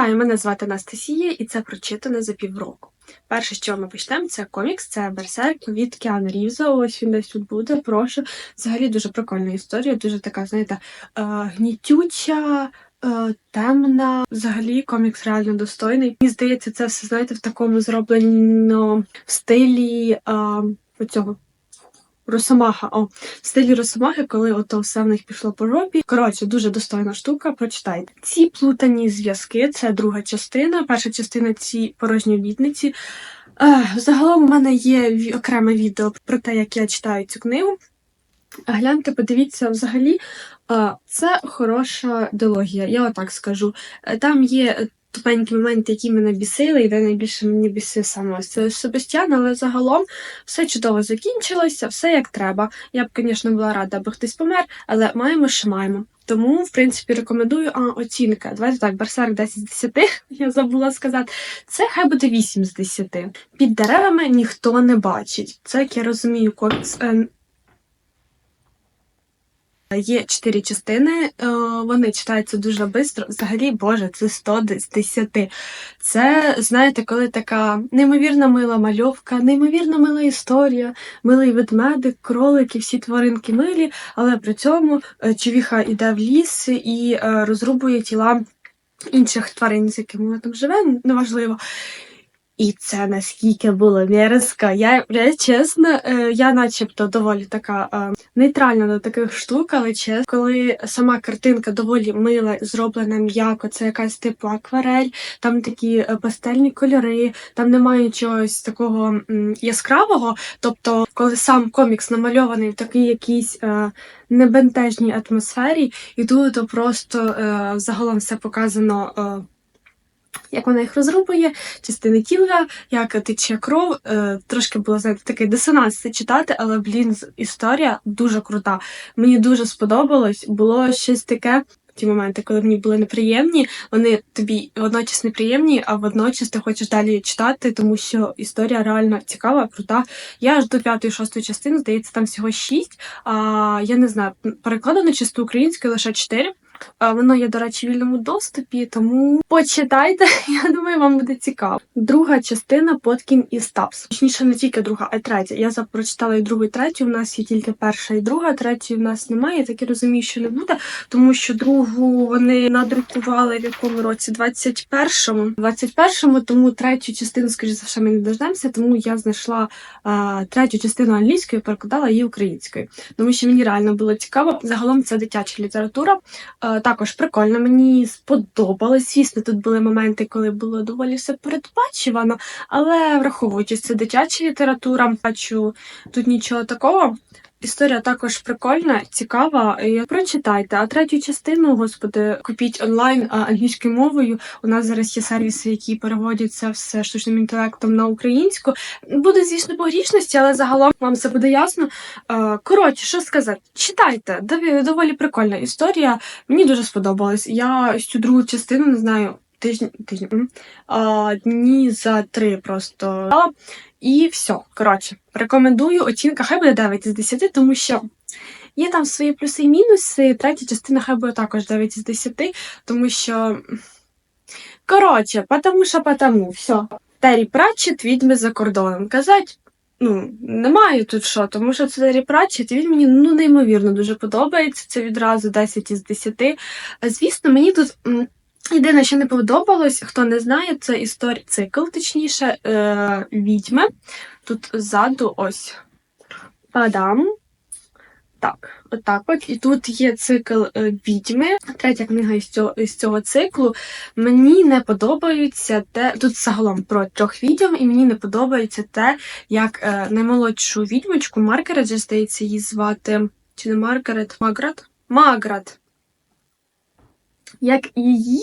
Вітаю, мене звати Анастасія, і це прочитане за півроку. Перше, що ми почнемо, це комікс, це Берсерк від Кіану Рівза. Ось він десь тут буде. Прошу. Взагалі дуже прикольна історія, дуже така, знаєте, е, гнітюча. е, Темна, взагалі комікс реально достойний. Мені здається, це все знаєте в такому зроблено в стилі е, оцього Росомаха. О, в стилі Росомахи, коли ото все в них пішло по жопі. Коротше, дуже достойна штука. Прочитайте. Ці плутані зв'язки це друга частина. Перша частина ці порожні обітниці. Загалом у мене є окреме відео про те, як я читаю цю книгу. Гляньте, подивіться, взагалі, це хороша дилогія, я отак скажу. Е, Там є тупенькі моменти, які мене бісили, і де найбільше мені бісив саме ось це Себастьян, але загалом все чудово закінчилося, все як треба. Я б, звісно, була рада, аби хтось помер, але маємо, що маємо. Тому, в принципі, рекомендую а, оцінка. Давайте так, Берсерк 10 з 10, я забула сказати. Це хай буде 8 з 10. Під деревами ніхто не бачить. Це, як я розумію, комікс. Є чотири частини, е, вони читаються дуже швидко. Взагалі, Боже, це 100 з 10. Це, знаєте, коли така неймовірно мила мальовка, неймовірно мила історія, милий ведмедик, кролики, всі тваринки милі, але при цьому е, човіха йде в ліс і е, розрубує тіла інших тварин, з якими вона там живе, неважливо. І це наскільки було мерзко. Я, чесно, е, я начебто доволі така е, нейтральна до таких штук, але чесно, коли сама картинка доволі мила, зроблена м'яко, це якась типу акварель, там такі е, пастельні кольори, там немає чогось такого яскравого. Тобто, коли сам комікс намальований в такій якійсь небентежній атмосфері, і тут просто загалом все показано. Як вона їх розрубує, частини тіла, як тече кров. Е, трошки було знаєте, такий дисонанс це читати, але блін, історія дуже крута. Мені дуже сподобалось. Було щось таке. Ті моменти, коли мені були неприємні, вони тобі водночас неприємні, а водночас ти хочеш далі читати, тому що історія реально цікава, крута. Я аж до п'ятої, шостої частини, здається, там всього шість. А я не знаю, перекладено чисто українською лише чотири. Воно є, до речі, в вільному доступі, тому почитайте, я думаю, вам буде цікаво. Друга частина Поткін і Стапс. Точніше, не тільки друга, а й третя. Я прочитала і другу, і третю. У нас є тільки перша і друга, третьої в нас немає. Я так і розумію, що не буде, тому що другу вони надрукували в якому році? 21-му. 21-му, тому третю частину, скоріш за все, ми не дождемося, тому я знайшла а, третю частину англійською, перекладала її українською. Тому що мені реально було цікаво. Загалом це дитяча література. Е, Також прикольно, мені сподобалось. Звісно, тут були моменти, коли було доволі все передбачувано, але враховуючи це дитяча література, бачу тут нічого такого. Історія також прикольна, цікава. Прочитайте. А третю частину, господи, купіть онлайн англійською мовою. У нас зараз є сервіси, які переводять це все штучним інтелектом на українську. Буде, звісно, по грішності, але загалом вам все буде ясно. Коротше, що сказати, читайте, доволі прикольна історія. Мені дуже сподобалось. Я цю другу частину не знаю. Тижні, тижні, а, дні за три просто. І все. Коротше, рекомендую. Оцінка хай буде 9 з 10, тому що є там свої плюси і мінуси. Третя частина хай буде також 9 з 10, тому що. Коротше, потому що потому. Все. Террі Пратчет, відьми за кордоном. Казать, ну, немає тут що, тому що це Террі Пратчет, і він мені ну, неймовірно дуже подобається. Це відразу 10 із 10. Звісно, мені тут. Єдине, що не подобалось, хто не знає, це історія цикл, точніше, е, відьми. Тут ззаду ось падам. Так, отак от. І тут є цикл е, відьми. Третя книга із цього, із цього циклу. Мені не подобається те. Тут загалом про трьох відьом, і мені не подобається те, як е, наймолодшу відьмочку Маргарет, здається, її звати. Чи не Маргарет? Маград? Маград. Як її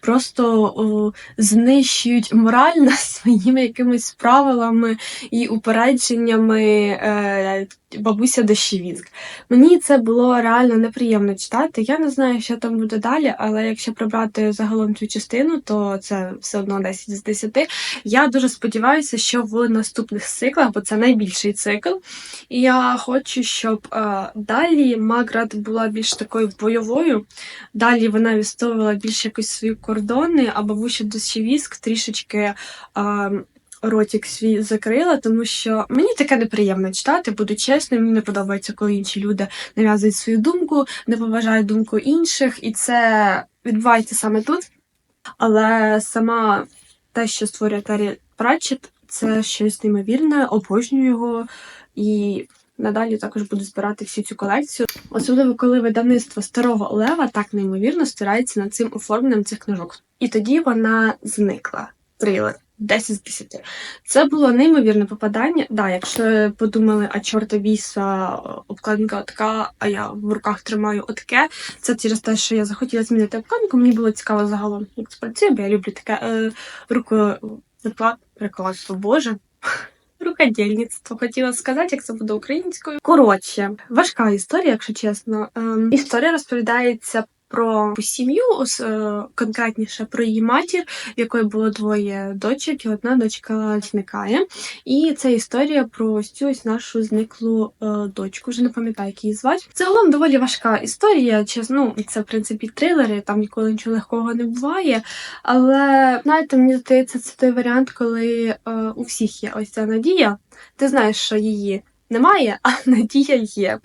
просто о, знищують морально своїми якимись правилами і упередженнями е, бабуся Дощевізк. Мені це було реально неприємно читати. Я не знаю, що там буде далі, але якщо прибрати загалом цю частину, то це все одно 10 з 10. Я дуже сподіваюся, що в наступних циклах, бо це найбільший цикл, і я хочу, щоб е, далі Маград була більш такою бойовою. Далі вона вистоювала більш якось свої кордони, а бабуся дощевіск трішечки. А, Ротик свій закрила, тому що мені таке неприємно читати, буду чесною, мені не подобається, коли інші люди нав'язують свою думку, не поважають думку інших, і це відбувається саме тут. Але сама те, що створює Террі Пратчет, це щось неймовірне, обожнюю його і надалі також буду збирати всю цю колекцію. Особливо, коли видавництво старого Лева так неймовірно старається над цим оформленням цих книжок. І тоді вона зникла. Трилер. 10 з 10. Це було неймовірне попадання. Да, якщо подумали, а чорта біса, обкладинка отака, а я в руках тримаю отаке. Це через те, що я захотіла змінити обкладинку. Мені було цікаво загалом, як це працює, бо я люблю таке е, рукопереклад, перекладство, боже. Рукодільництво хотіла сказати, як це буде українською. Коротше, важка історія, якщо чесно. Ем, історія розповідається про сім'ю, е, конкретніше про її матір, в якої було двоє дочок, і одна дочка зникає. І це історія про ось цю ось нашу зниклу е, дочку. Вже не пам'ятаю, як її звати. Загалом доволі важка історія. Чесно, ну, це в принципі трилери, там ніколи нічого легкого не буває. Але знаєте, мені здається, це той варіант, коли е, у всіх є ось ця надія. Ти знаєш, що її немає, а надія є.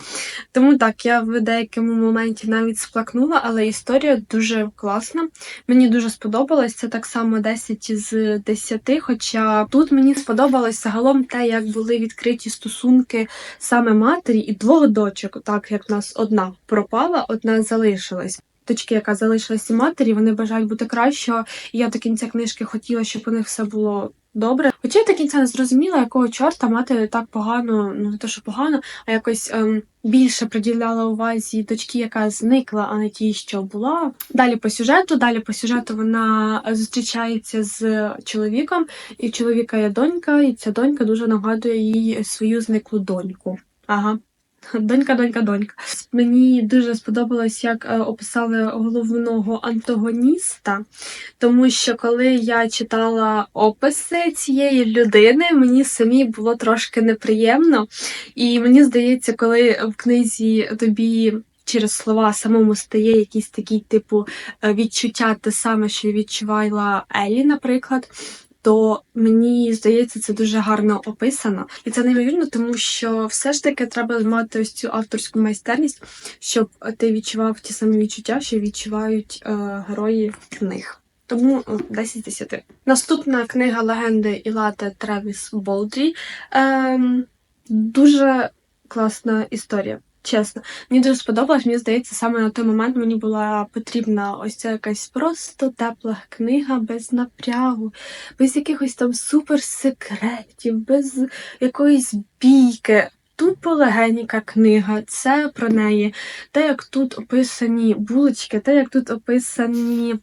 Тому так, я в деякому моменті навіть сплакнула, але історія дуже класна. Мені дуже сподобалось. Це так само 10 з 10, хоча тут мені сподобалось загалом те, як були відкриті стосунки саме матері і двох дочок, так як в нас одна пропала, одна залишилась. Дочки, яка залишилась і матері, вони бажають бути кращого. І я до кінця книжки хотіла, щоб у них все було добре. Хоча я до кінця не зрозуміла, якого чорта мати так погано, ну не те, що погано, а якось ем, більше приділяла увазі дочки, яка зникла, а не тій, що була. Далі по сюжету, далі по сюжету вона зустрічається з чоловіком, і чоловіка є донька, і ця донька дуже нагадує їй свою зниклу доньку. Ага. Донька, донька, донька. Мені дуже сподобалось, як е, описали головного антагоніста, тому що коли я читала описи цієї людини, мені самі було трошки неприємно. І мені здається, коли в книзі тобі. Через слова самому стає якийсь такий типу е, відчуття, те саме, що відчувала Елі, наприклад, то мені здається, це дуже гарно описано. І це неймовірно, тому що все ж таки треба мати ось цю авторську майстерність, щоб ти відчував ті самі відчуття, що відчувають е, герої книг. Тому о, 10 з 10. Наступна книга легенди Ілати Тревіс Болдрі. Ем, дуже класна історія. Чесно, мені дуже сподобалось. Мені здається, саме на той момент мені була потрібна ось ця якась просто тепла книга без напрягу, без якихось там суперсекретів, без якоїсь бійки. Тупо легенька книга, це про неї. Те, як тут описані булочки, те, як тут описані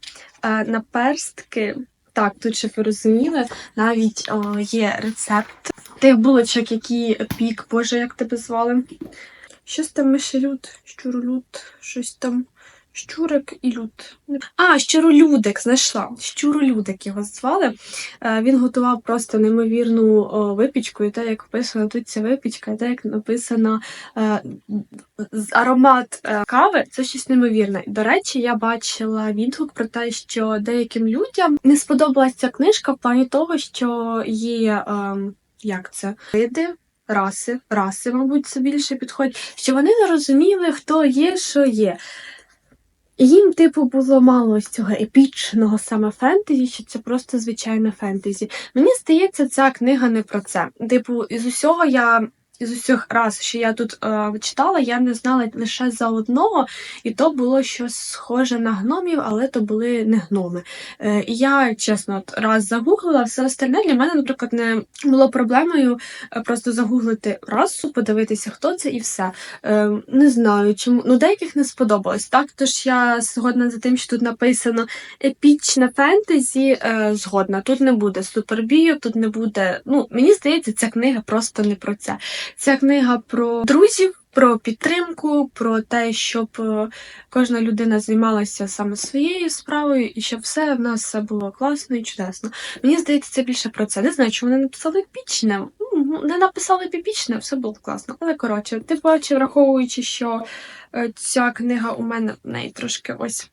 е, наперстки. Так, тут щоб ви розуміли, навіть о, є рецепт тих булочок, які пік, боже, як тебе звали. Щось там мишелюд, щуролюд, щось там. Щурик і люд. А, щуролюдик знайшла. Щуролюдик його звали. Е, Він готував просто неймовірну випічку, і те, як описана тут ця випічка, і те, як написано е, аромат е, кави, це щось неймовірне. До речі, я бачила відгук про те, що деяким людям не сподобалася ця книжка в плані того, що є ем, як це види. Раси, раси, мабуть, це більше підходить, що вони не розуміли, хто є, що є. Їм, типу, було мало ось цього епічного саме фентезі, що це просто звичайне фентезі. Мені здається, ця книга не про це. Типу, із усього я. Із усіх раз, що я тут е, читала, я не знала лише за одного, і то було щось схоже на гномів, але то були не гноми. Е, і я, чесно, от раз загуглила, все остальне для мене, наприклад, не було проблемою е, просто загуглити расу, подивитися, хто це, і все. Е, не знаю, чому. Ну, деяких не сподобалось. Так, тож я згодна за тим, що тут написано епічне фентезі, е, згодна. Тут не буде супербійок, тут не буде. Ну, мені здається, ця книга просто не про це. Ця книга про друзів, про підтримку, про те, щоб е, кожна людина займалася саме своєю справою, і щоб все в нас все було класно і чудесно. Мені здається, це більше про це. Не знаю, чому не написали епічне. Ну, Не написали б епічне, все було класно. Але коротше, ти бачив, враховуючи, що е, ця книга у мене в неї трошки ось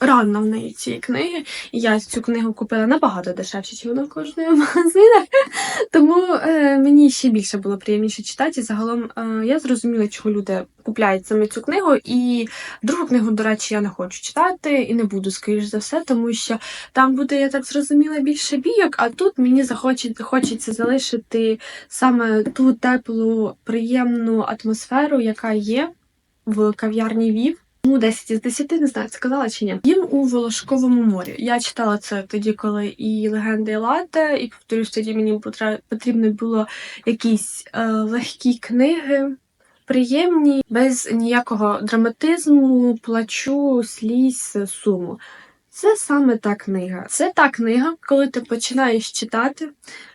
рано в неї ці книги. Я цю книгу купила набагато дешевше, ніж вона в магазинах. Тому е, мені ще більше було приємніше читати. І загалом е, я зрозуміла, чого люди купляють саме цю книгу. І другу книгу, до речі, я не хочу читати і не буду, скоріш за все, тому що там буде, я так зрозуміла, більше бійок, а тут мені захоче, хочеться залишити саме ту теплу, приємну атмосферу, яка є в кав'ярні Вів. Ну, 10 із 10, не знаю, сказала чи ні. Їм у Волошковому морі. Я читала це тоді, коли і легенди і лате, і повторюсь, тоді мені потрібно було якісь е, легкі книги, приємні, без ніякого драматизму, плачу, сліз, суму. Це саме та книга. Це та книга, коли ти починаєш читати,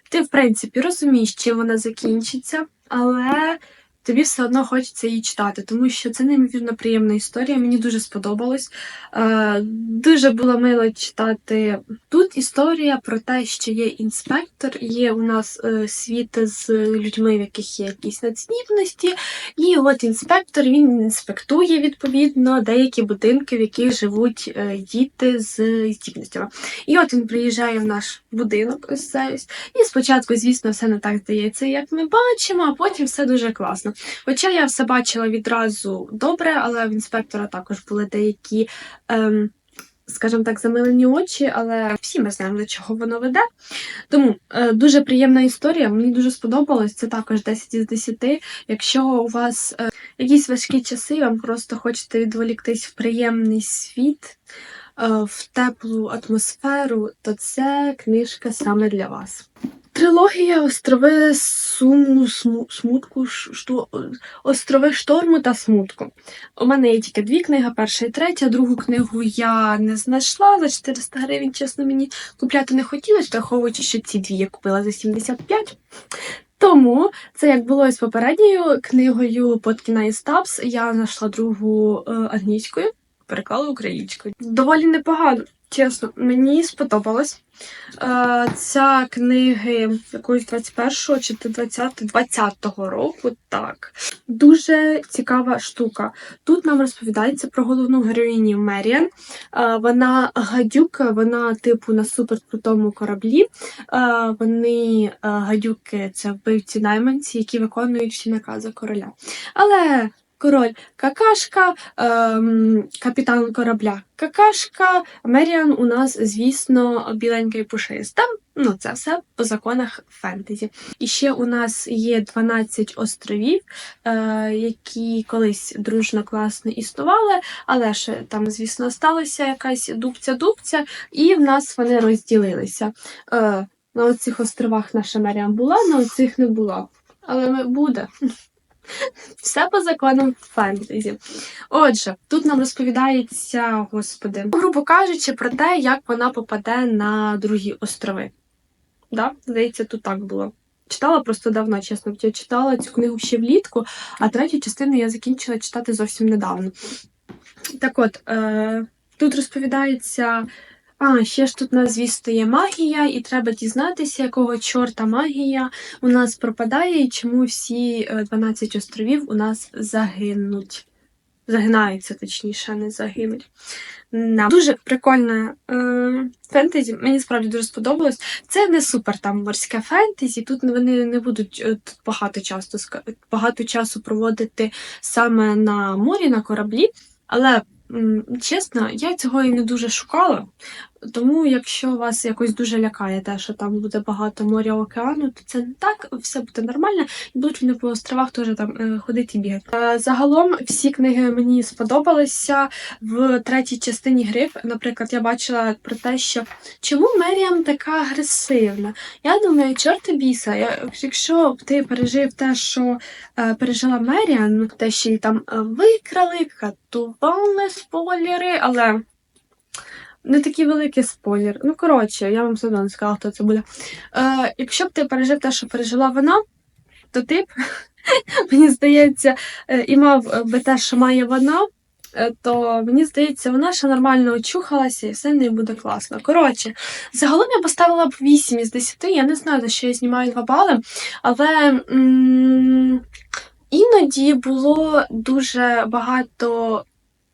ти, в принципі, розумієш, чим вона закінчиться, але тобі все одно хочеться її читати, тому що це неймовірно приємна історія. Мені дуже сподобалось. Е, дуже було мило читати. Тут історія про те, що є інспектор, є у нас е, світ з людьми, в яких є якісь надздібності, і от інспектор він інспектує відповідно деякі будинки, в яких живуть е, діти з здібностями. І от він приїжджає в наш будинок, ось це. І спочатку, звісно, все не так здається, як ми бачимо, а потім все дуже класно. Хоча я все бачила відразу добре, але в інспектора також були деякі. Ем, Скажімо так, замилені очі, але всі ми знаємо, до чого воно веде. Тому е, дуже приємна історія, мені дуже сподобалось. Це також 10 із 10. Якщо у вас е, якісь важкі часи, вам просто хочете відволіктись в приємний світ, е, в теплу атмосферу, то це книжка саме для вас. Трилогія Острови суму, сму, смутку, шту, Острови шторму та смутку. У мене є тільки дві книги, перша і третя. Другу книгу я не знайшла за 400 гривень, чесно, мені купляти не хотілося, враховуючи, що ці дві я купила за 75. Тому це як було і з попередньою книгою Поткіна і Стабс. Я знайшла другу е, англійською, переклала українською. Доволі непогано, чесно, мені сподобалось. Е, ця книги якоїсь 21-го чи 20 20-го року. Так. Дуже цікава штука. Тут нам розповідається про головну героїню Меріан. Е, вона гадюка, вона типу на суперкрутому кораблі. Е, вони гадюки це вбивці найманці, які виконують всі накази короля. Але король какашка, ем, капітан корабля какашка, Меріан у нас, звісно, біленька і пушиста. Ну, це все по законах фентезі. І ще у нас є 12 островів, е, які колись дружно класно існували, але ж там, звісно, сталася якась дубця-дубця, і в нас вони розділилися. Е, на оцих островах наша Меріан була, на оцих не була. Але буде. Все по законам фентезі. Отже, тут нам розповідається, господи, грубо кажучи, про те, як вона попаде на другі острови. Да? Здається, тут так було. Читала просто давно, чесно. Я читала цю книгу ще влітку, а третю частину я закінчила читати зовсім недавно. Так от, е, тут розповідається. А, ще ж тут нас, звісно, є магія, і треба дізнатися, якого чорта магія у нас пропадає, і чому всі е, 12 островів у нас загинуть. Загинаються, точніше, не загинуть. Да. Дуже прикольне е, фентезі. Мені справді дуже сподобалось. Це не супер там морське фентезі. Тут вони не будуть е, тут багато часу багато часу проводити саме на морі, на кораблі. Але чесно, я цього і не дуже шукала. Тому, якщо вас якось дуже лякає те, що там буде багато моря океану, то це не так, все буде нормально, і будуть вони по островах теж там е, ходити і бігати. Е, Загалом всі книги мені сподобалися. В третій частині гриф, наприклад, я бачила про те, що чому Меріам така агресивна. Я думаю, чорти біса, якщо б ти пережив те, що е, пережила Меріан, те, що її там викрали, катували спойлери, але. Не такий великий спойлер. Ну, коротше, я вам все одно не сказала, хто це буде. Е, якщо б ти пережив те, що пережила вона, то ти б, мені здається, е, і мав би те, що має вона, е, то мені здається, вона ще нормально очухалася і все в неї буде класно. Коротше, загалом я поставила б 8 із 10. Я не знаю, за що я знімаю 2 бали, але м- іноді було дуже багато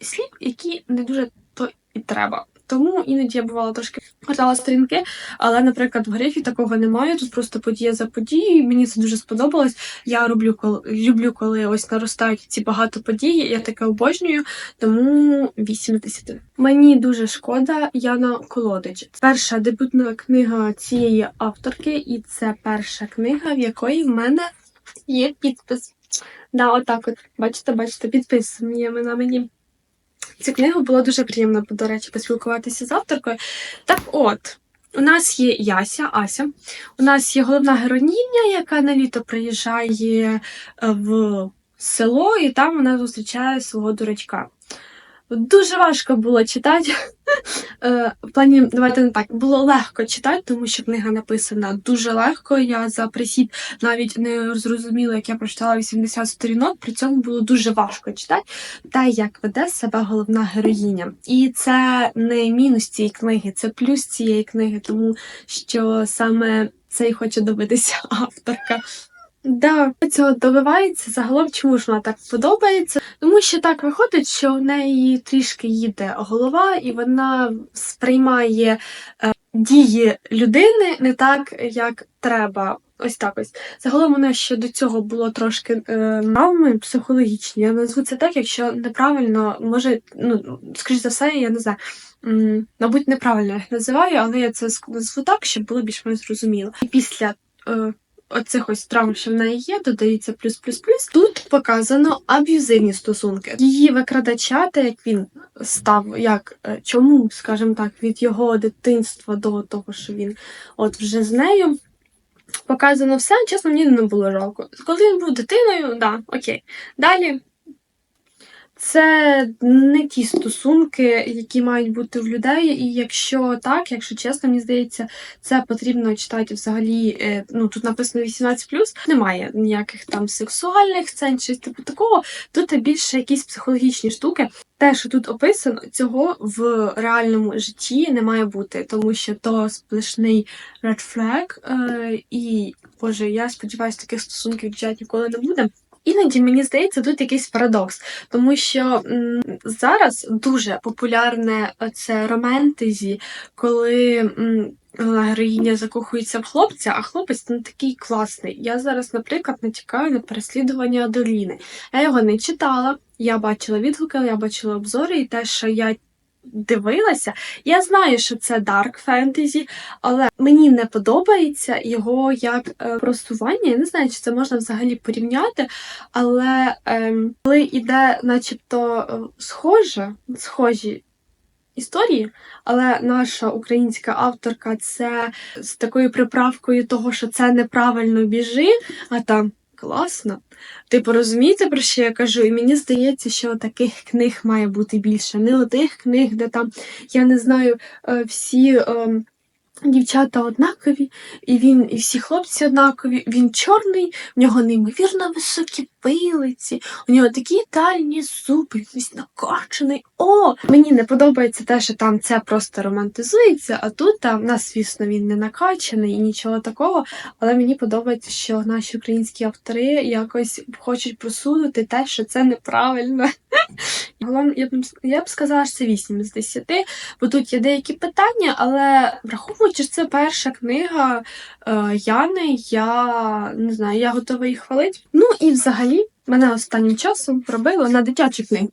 слів, які не дуже то і треба. Тому іноді я бувала трошки гортала сторінки, але, наприклад, в грифі такого немає. Тут просто подія за подією. Мені це дуже сподобалось. Я роблю коли люблю, коли ось наростають ці багато подій. Я таке обожнюю, тому 8 з 10. Мені дуже шкода Яна Колодич. Перша дебютна книга цієї авторки, і це перша книга, в якої в мене є підпис. Да, отак от. Бачите, бачите, підпис на мені. Цю книгу було дуже приємно, до речі, поспілкуватися з авторкою. Так от, у нас є Яся, Ася. У нас є головна героїня, яка на літо приїжджає е, в село, і там вона зустрічає свого дурачка. Дуже важко було читати. Е, В плані, давайте не так, було легко читати, тому що книга написана дуже легко. Я за присід навіть не зрозуміла, як я прочитала 80 сторінок, при цьому було дуже важко читати, те, як веде себе головна героїня. І це не мінус цієї книги, це плюс цієї книги, тому що саме це і хоче добитися авторка. Да, цього добивається загалом, чому ж вона так подобається? Тому що так виходить, що в неї трішки їде голова, і вона сприймає е, дії людини не так, як треба. Ось так ось. Загалом вона ще до цього було трошки е, травми психологічні. Я назву це так, якщо неправильно, може, ну, скоріш за все, я не знаю. м, Мабуть, неправильно їх називаю, але я це назву так, щоб було більш-менш зрозуміло. І після е, оцих ось травм, що в неї є, додається плюс-плюс-плюс. Тут показано аб'юзивні стосунки. Її викрадача, те, як він став, як е, чому, скажімо так, від його дитинства до того, що він от вже з нею. Показано все, чесно, мені не було жалко. Коли він був дитиною, да, окей. Далі. Це не ті стосунки, які мають бути в людей. І якщо так, якщо чесно, мені здається, це потрібно читати взагалі. е, Ну тут написано 18+, немає ніяких там сексуальних сцен, щось типу такого. Тут більше якісь психологічні штуки. Те, що тут описано, цього в реальному житті не має бути, тому що то сплошний red flag, е, і боже, я сподіваюся, таких стосунків в житті ніколи не буде. Іноді мені здається, тут якийсь парадокс, тому що м, зараз дуже популярне це романтезі, коли м, героїня закохується в хлопця, а хлопець не такий класний. Я зараз, наприклад, натякаю на переслідування Аделіни. Я його не читала, я бачила відгуки, я бачила обзори, і те, що я дивилася, я знаю, що це дарк фентезі, але мені не подобається його як е, просування. Я не знаю, чи це можна взагалі порівняти. Але ем, коли йде, начебто, е, схоже, схожі історії, але наша українська авторка це з такою приправкою того, що це неправильно біжи, а там класно. Типу, розумієте, про що я кажу? І мені здається, що таких книг має бути більше. Не тих книг, де там, я не знаю, е, всі. ем, Дівчата однакові, і він, і всі хлопці однакові. Він чорний, в нього неймовірно високі пилиці, у нього такі ідеальні зуби, весь накачаний. О! Мені не подобається те, що там це просто романтизується, а тут там, нас, звісно, він не накачаний і нічого такого. Але мені подобається, що наші українські автори якось хочуть просунути те, що це неправильно. Головне, я б, я б сказала, що це 8 з 10, бо тут є деякі питання, але враховуючи, що це перша книга е, Яни, я не знаю, я готова їх хвалити. Ну і взагалі мене останнім часом пробило на дитячі книги.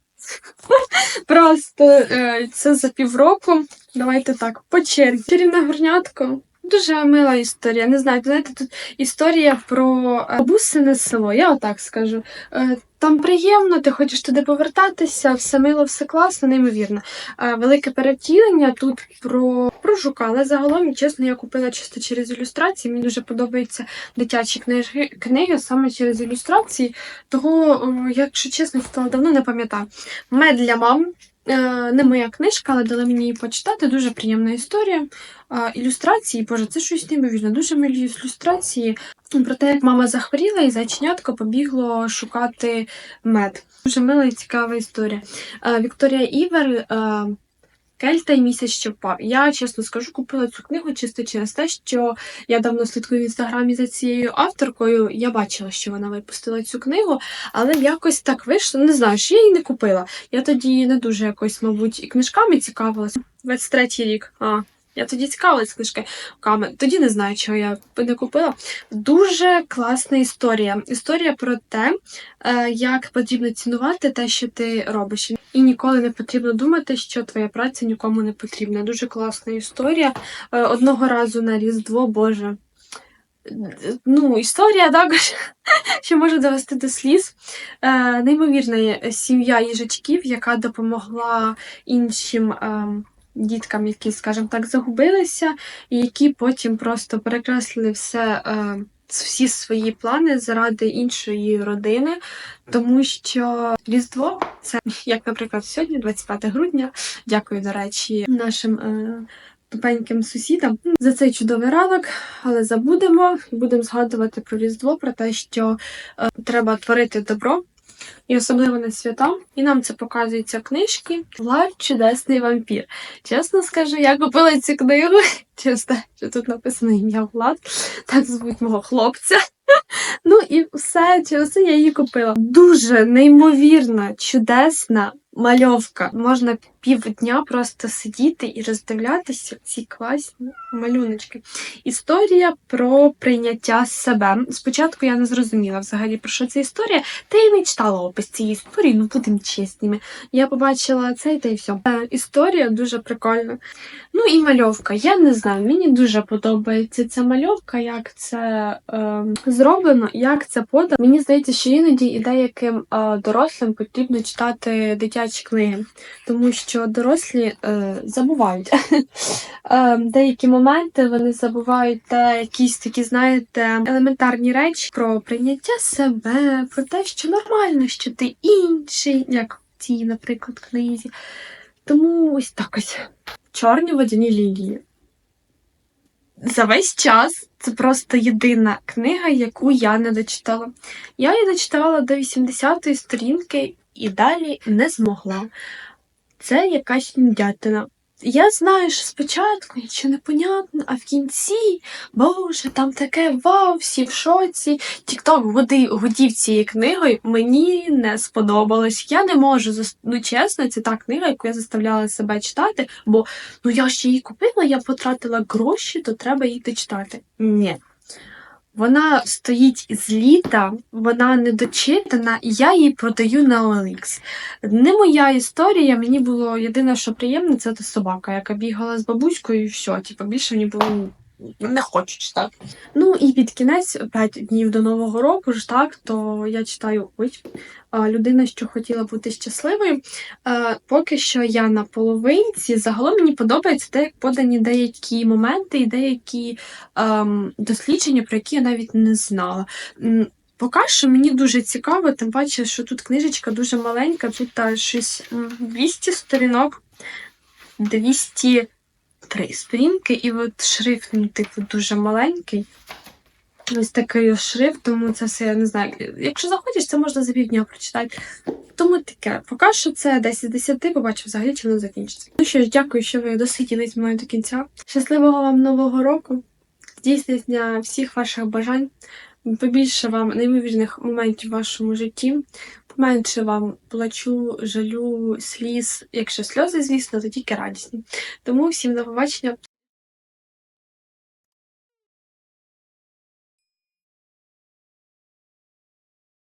Просто е, це за півроку. Давайте так, по черзі. Чарівне горнятко. Дуже мила історія. Не знаю, знаєте, тут історія про е, бабусине село, я отак скажу. Е, Там приємно, ти хочеш туди повертатися, все мило, все класно, неймовірно. Е, Велике перевтілення тут про, про жука, але загалом, чесно, я купила чисто через ілюстрації. Мені дуже подобаються дитячі книжки, книги саме через ілюстрації. Того, якщо чесно, читала давно не пам'ятаю. Мед для мам. Е, Не моя книжка, але дала мені її почитати. Дуже приємна історія. Ілюстрації, боже, це щось неймовірне. Дуже милі ілюстрації про те, як мама захворіла, і зайченятко побігло шукати мед. Дуже мила і цікава історія. Е, Вікторія Івер. Кельта і місяць, що впав. Я чесно скажу, купила цю книгу чисто через те, що я давно слідкую в інстаграмі за цією авторкою. Я бачила, що вона випустила цю книгу, але якось так вийшло. Не знаю, що я її не купила. Я тоді не дуже якось, мабуть, і книжками цікавилася. 23-й рік. А, я тоді цікавилась книжками. Тоді не знаю, чого я не купила. Дуже класна історія. Історія про те, е, як потрібно цінувати те, що ти робиш. І ніколи не потрібно думати, що твоя праця нікому не потрібна. Дуже класна історія. Е, Одного разу на Різдво, Боже. Ну, історія також, що може довести до сліз. Е, неймовірна сім'я їжачків, яка допомогла іншим е, діткам, які, скажімо так, загубилися, і які потім просто перекреслили все. Е, всі свої плани заради іншої родини, тому що Різдво це, як, наприклад, сьогодні, 25 грудня. Дякую, до речі, нашим е, тупеньким сусідам за цей чудовий ранок, але забудемо і будемо згадувати про Різдво, про те, що е, треба творити добро. І особливо на свята, і нам це показується книжки. Влад чудесний вампір. Чесно скажу, я купила цю книгу те, що тут написано ім'я Влад, так звуть мого хлопця. Ну і все, через це я її купила. Дуже неймовірна, чудесна мальовка. Можна півдня просто сидіти і роздивлятися ці класні малюночки. Історія про прийняття себе. Спочатку я не зрозуміла взагалі про що ця історія, та й не читала опис цієї історії, ну будемо чесними. Я побачила це та й все. Історія дуже прикольна. Ну і мальовка. Я не знаю, мені дуже подобається ця мальовка, як це е, зроблено, як це подано. Мені здається, що іноді і деяким е, дорослим потрібно читати дитячі книги, тому що дорослі е, забувають е, деякі моменти, вони забувають та якісь такі, знаєте, елементарні речі про прийняття себе, про те, що нормально, що ти інший, як в цій, наприклад, книзі. Тому ось так ось. Чорні водяні лілії. За весь час це просто єдина книга, яку я не дочитала. Я її дочитала до 80-ї сторінки і далі не змогла. Це якась нудятина. Я знаю, що спочатку нічого не понятно, а в кінці, боже, там таке вау, всі в шоці. Тікток гудів цією книгою, мені не сподобалось. Я не можу ну чесно, це та книга, яку я заставляла себе читати, бо ну я ж її купила, я потратила гроші, то треба її дочитати. Ні. Вона стоїть з літа, вона недочитана, і я її продаю на OLX. Не моя історія, мені було єдине, що приємне, це та собака, яка бігала з бабуською, і все. Типу, більше мені було не хочу читати. Ну і під кінець, 5 днів до Нового року ж так, то я читаю а, людина, що хотіла бути щасливою. Поки що я на половинці. Загалом мені подобається те, як подані деякі моменти і деякі ем, дослідження, про які я навіть не знала. Поки що мені дуже цікаво, тим паче, що тут книжечка дуже маленька, тут та, щось 200 сторінок, 203 сторінки, і от шрифт, типу, дуже маленький. Ось такий шрифт, тому це все я не знаю. Якщо захочеш, це можна за півдня прочитати. Тому таке, поки що це 10 з 10, побачу взагалі, чи воно закінчиться. Ну що ж, дякую, що ви досиділи зі мною до кінця. Щасливого вам нового року, здійснення всіх ваших бажань, побільше вам неймовірних моментів в вашому житті, поменше вам плачу, жалю, сліз. Якщо сльози, звісно, то тільки радісні. Тому всім до побачення.